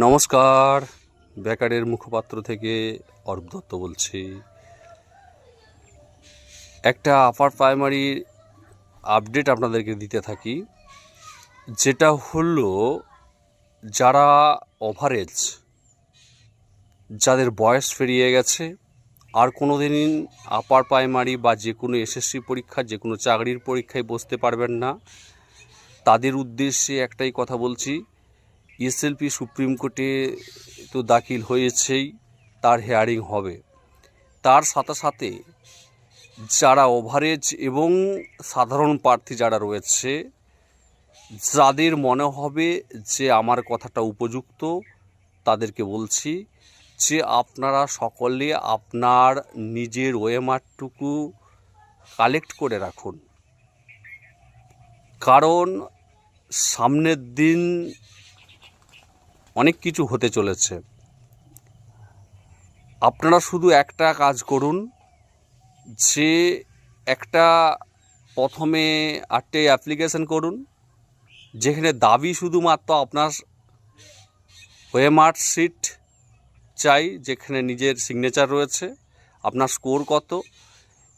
নমস্কার। বেকারের মুখপাত্র থেকে অরূপ দত্ত বলছি। একটা আপার প্রাইমারি আপডেট আপনাদেরকে দিতে থাকি। যেটা হলো, যারা ওভারেজ যাদের বয়স পেরিয়ে গেছে, আর কোনো দিন আপার প্রাইমারি বা যে কোনো এসএসসি পরীক্ষা, যে কোনো চাকরির পরীক্ষায় বসতে পারবেন না, তাদের উদ্দেশ্যে একটাই কথা বলছি এসএলপি সুপ্রিম কোর্টে তো দাখিল হয়েছেই, তার হেয়ারিং হবে। তার সাথে সাথে যারা ওভারেজ এবং সাধারণ প্রার্থী যারা রয়েছে, যাদের মনে হবে যে আমার কথাটা উপযুক্ত, তাদেরকে বলছি যে আপনারা সকলে আপনার নিজের ওয়েমারটুকু কালেক্ট করে রাখুন। কারণ সামনের দিন অনেক কিছু হতে চলেছে। আপনারা শুধু একটা কাজ করুন, যে একটা প্রথমে আটটে অ্যাপ্লিকেশন করুন, যেখানে দাবি শুধুমাত্র আপনার ওয়েমার্ক শিট চাই, যেখানে নিজের সিগনেচার রয়েছে, আপনার স্কোর কত,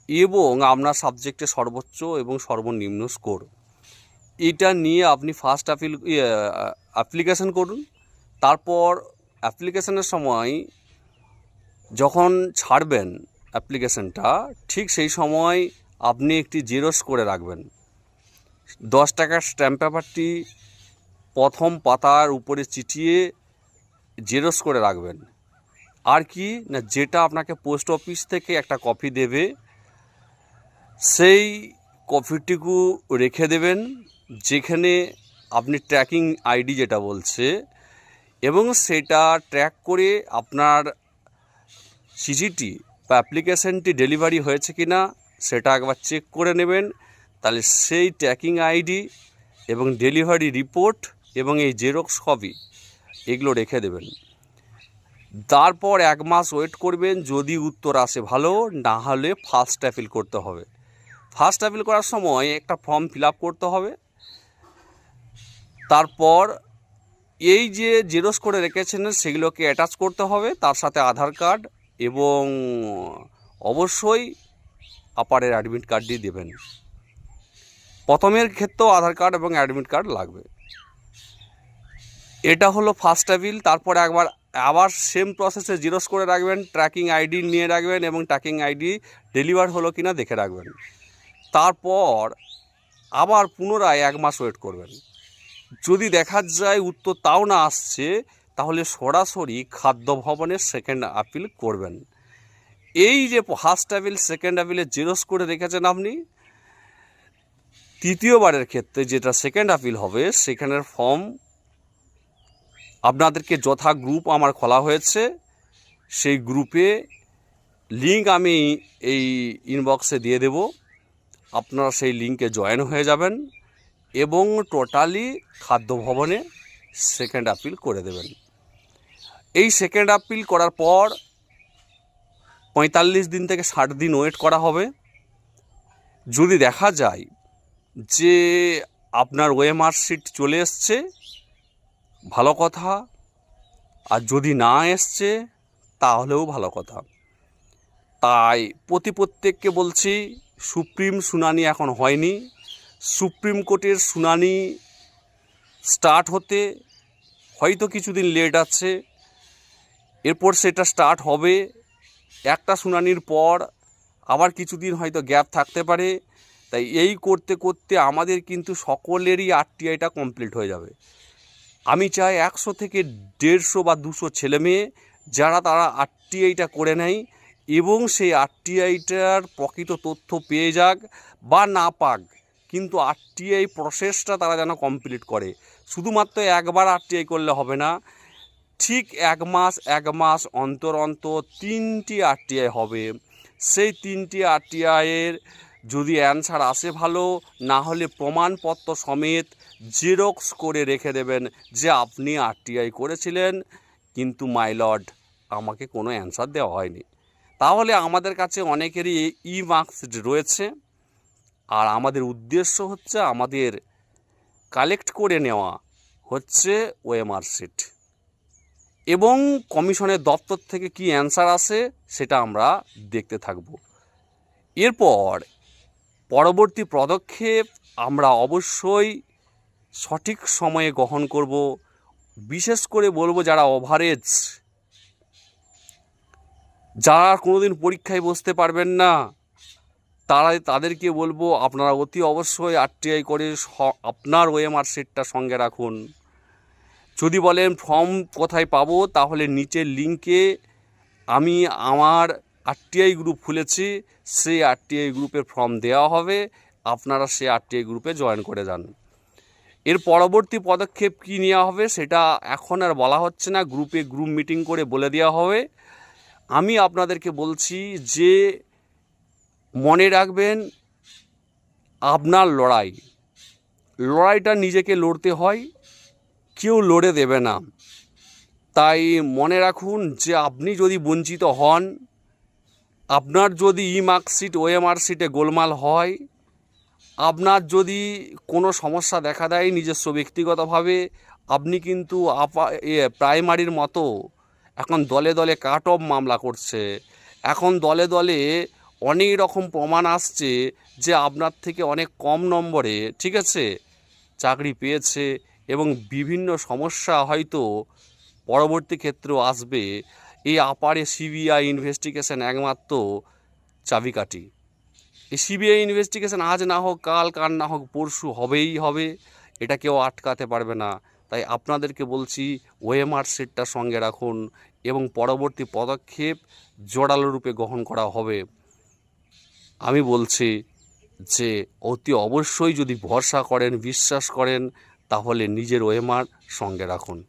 এবং আপনার সাবজেক্টে সর্বোচ্চ এবং সর্বনিম্ন স্কোর এটা নিয়ে আপনি ফার্স্ট অ্যাপিল অ্যাপ্লিকেশন করুন তারপর অ্যাপ্লিকেশনের সময় যখন ছাড়বেন অ্যাপ্লিকেশনটা, ঠিক সেই সময় আপনি একটি জেরক্স করে রাখবেন। দশ টাকার স্ট্যাম্প পেপারটি প্রথম পাতার উপরে চিটিয়ে জেরক্স করে রাখবেন। আর কি, না যেটা আপনাকে পোস্ট অফিস থেকে একটা কপি দেবে, সেই কপিটিকু রেখে দেবেন, যেখানে আপনি ট্র্যাকিং আইডি যেটা বলছে এবং সেটা ট্র্যাক করে আপনার সিজিটি বা অ্যাপ্লিকেশনটি ডেলিভারি হয়েছে কি না সেটা একবার চেক করে নেবেন। তাহলে সেই ট্র্যাকিং আইডি এবং ডেলিভারি রিপোর্ট এবং এই জেরক্স কপি এগুলো রেখে দেবেন। তারপর এক মাস ওয়েট করবেন, যদি উত্তর আসে ভালো, না হলে ফার্স্ট অ্যাপিল করতে হবে। ফার্স্ট অ্যাপিল করার সময় একটা ফর্ম ফিল করতে হবে। তারপর এই যে জেরক্স করে রেখেছেন সেগুলোকে অ্যাটাচ করতে হবে, তার সাথে আধার কার্ড এবং অবশ্যই আপারের অ্যাডমিট কার্ডটি দেবেন। প্রথমের ক্ষেত্রেও আধার কার্ড এবং অ্যাডমিট কার্ড লাগবে। এটা হলো ফার্স্ট অ্যাপিল তারপর একবার, আবার সেম প্রসেসে জিরোস করে রাখবেন ট্র্যাকিং আইডি নিয়ে রাখবেন এবং ট্র্যাকিং আইডি ডেলিভার হলো কি না দেখে রাখবেন। তারপর আবার পুনরায় এক মাস ওয়েট করবেন। যদি দেখা যায় উত্তর তাও না আসছে, তাহলে সরাসরি খাদ্য ভবনের সেকেন্ড আপিল করবেন। এই যে ফার্স্ট আপিল সেকেন্ড আপিলে জেরক্স করে রেখেছেন আপনি। তৃতীয়বারের ক্ষেত্রে যেটা সেকেন্ড আপিল হবে, সেখানের ফর্ম আপনাদেরকে যথা গ্রুপ আমার খোলা হয়েছে। সেই গ্রুপে লিঙ্ক আমি এই ইনবক্সে দিয়ে দেব। আপনারা সেই লিঙ্কে জয়েন হয়ে যাবেন। এবং টোটালি খাদ্য ভবনে সেকেন্ড আপিল করে দেবেন। এই সেকেন্ড আপিল করার পর পঁয়তাল্লিশ দিন থেকে ষাট দিন ওয়েট করা হবে। যদি দেখা যায় যে আপনার ওয়েমার শিট চলে এসছে, ভালো কথা। আর যদি না এসছে, তাহলেও ভালো কথা। তাই প্রতি প্রত্যেককে বলছি, সুপ্রিম শুনানি এখন হয়নি। সুপ্রিম কোর্টের শুনানি স্টার্ট হতে হয়তো কিছুদিন লেট আছে। এরপর সেটা স্টার্ট হবে। একটা শুনানির পর আবার কিছুদিন হয়তো গ্যাপ থাকতে পারে। তাই এই করতে করতে আমাদের কিন্তু সকলেরই আরটিআইটা কমপ্লিট হয়ে যাবে। আমি চাই একশো থেকে দেড়শো বা দুশো ছেলে মেয়ে যারা তারা আরটিআইটা করে নেয় এবং সেই আরটিআইটার প্রকৃত তথ্য পেয়ে যাক বা না পাক। কিন্তু আরটিআই প্রসেসটা তারা যেন কমপ্লিট করে। শুধুমাত্র একবার আরটিআই করলে হবে না, ঠিক এক মাস এক মাস অন্তর অন্তর তিনটি আরটিআই হবে। সেই তিনটি আরটিআইয়ের যদি অ্যান্সার আসে ভালো, না হলে প্রমাণপত্র সমেত জেরক্স করে রেখে দেবেন যে আপনি আরটিআই করেছিলেন, কিন্তু মাই লর্ড আমাকে কোনো অ্যান্সার দেওয়া হয়নি। তাহলে আমাদের কাছে অনেকেরই ই মার্কস রয়েছে। আর আমাদের উদ্দেশ্য হচ্ছে আমাদের কালেক্ট করে নেওয়া হচ্ছে ওএমআর সিট এবং কমিশনের দপ্তর থেকে কি অ্যান্সার আসে সেটা আমরা দেখতে থাকব। এরপর পরবর্তী পদক্ষেপ আমরা অবশ্যই সঠিক সময়ে গ্রহণ করব। বিশেষ করে বলব যারা ওভারেজ যারা কোনোদিন পরীক্ষায় বসতে পারবেন না তারা তাদেরকে বলব, আপনারা অতি অবশ্যই আরটিআই করে আপনার ওএমআর সেটটা সঙ্গে রাখুন। যদি বলেন ফর্ম কোথায় পাবো, তাহলে নিচের লিঙ্কে আমি আমার আরটিআই গ্রুপ খুলেছি, সেই আরটিআই গ্রুপের ফর্ম দেওয়া হবে, আপনারা সেই আরটিআই গ্রুপে জয়েন করে যান। এর পরবর্তী পদক্ষেপ কী নেওয়া হবে, সেটা এখন আর বলা হচ্ছে না গ্রুপে গ্রুপ মিটিং করে বলে দেওয়া হবে। আমি আপনাদেরকে বলছি যে মনে রাখবেন, আপনার লড়াই। লড়াইটা নিজেকে লড়তে হয়, কেউ লড়ে দেবে না। তাই মনে রাখুন যে, আপনি যদি বঞ্চিত হন, আপনার যদি ই মার্কশিট ওএমআর শিটে গোলমাল হয়, আপনার যদি কোনো সমস্যা দেখা দেয় নিজস্ব ব্যক্তিগতভাবে, আপনি কিন্তু আপা প্রাইমারির মতো এখন দলে দলে কাট অফ মামলা করছে। এখন দলে দলে অনেক রকম প্রমাণ আসছে যে আপনার থেকে অনেক কম নম্বরে, ঠিক আছে, চাকরি পেয়েছে এবং বিভিন্ন সমস্যা হয়তো পরবর্তী ক্ষেত্রেও আসবে। এই আপারে সিবিআই ইনভেস্টিগেশন একমাত্র চাবিকাঠি। এই সিবিআই ইনভেস্টিগেশন আজ না হোক কাল কাল না হোক পরশু হবেই হবে, এটা কেউ আটকাতে পারবে না। তাই আপনাদেরকে বলছি, ওএমআর সেটটা সঙ্গে রাখুন এবং পরবর্তী পদক্ষেপ জোরালো রূপে গ্রহণ করা হবে। আমি বলছি যে, অতি অবশ্যই যদি ভরসা করেন, বিশ্বাস করেন, তাহলে নিজের ওয়েমার সঙ্গে রাখুন।